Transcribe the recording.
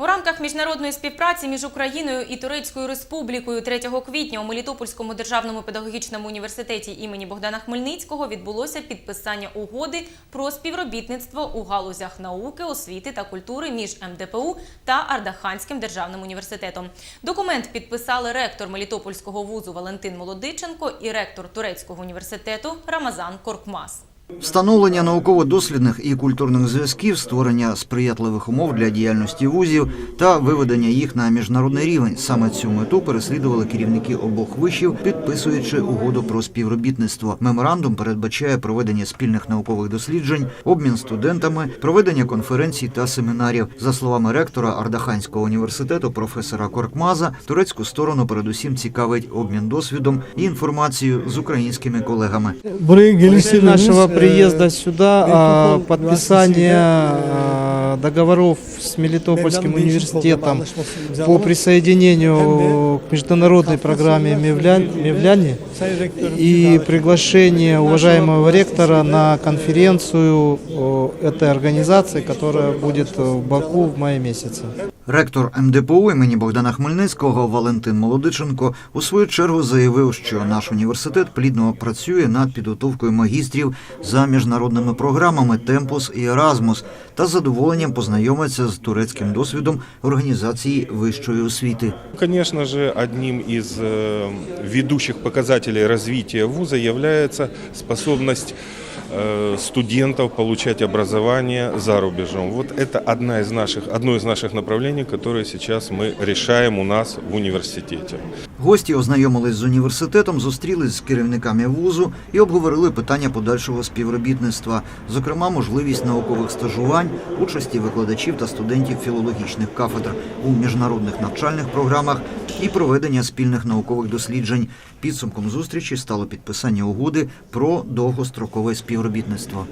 У рамках міжнародної співпраці між Україною і Турецькою Республікою 3 квітня у Мелітопольському державному педагогічному університеті імені Богдана Хмельницького відбулося підписання угоди про співробітництво у галузях науки, освіти та культури між МДПУ та Ардаханським державним університетом. Документ підписали ректор Мелітопольського вузу Валентин Молодиченко і ректор Турецького університету Рамазан Коркмас. Встановлення науково-дослідних і культурних зв'язків, створення сприятливих умов для діяльності вузів та виведення їх на міжнародний рівень. Саме цю мету переслідували керівники обох вишів, підписуючи угоду про співробітництво. Меморандум передбачає проведення спільних наукових досліджень, обмін студентами, проведення конференцій та семінарів. За словами ректора Ардаханського університету професора Коркмаза, турецьку сторону передусім цікавить обмін досвідом і інформацією з українськими колегами. Buraya Цель gelişlerimiz нашего e, приезда сюда а, подписание договоров с Мелитопольским университетом по присоединению к международной программе Мевлян- Мевляне и приглашение уважаемого ректора на конференцию этой организации, которая будет в Баку в мае месяце. Ректор МДПУ імені Богдана Хмельницького Валентин Молодиченко у свою чергу заявив, що наш університет плідно працює над підготовкою магістрів за міжнародними програмами Темпус і Еразмус та з задоволенням познайомиться з турецьким досвідом організації вищої освіти. Конечно же, одним из э, ведущих показателей развития вуза является способность э, студентов получать образование за рубежом. Вот это одна из наших, одно из наших направлений, которое сейчас мы решаем у нас в университете. Гості ознайомились з університетом, зустрілись з керівниками вузу і обговорили питання подальшого співробітництва, зокрема, можливість наукових стажувань, участі викладачів та студентів філологічних кафедр у міжнародних навчальних програмах і проведення спільних наукових досліджень. Підсумком зустрічі стало підписання угоди про довгострокове співробітництво.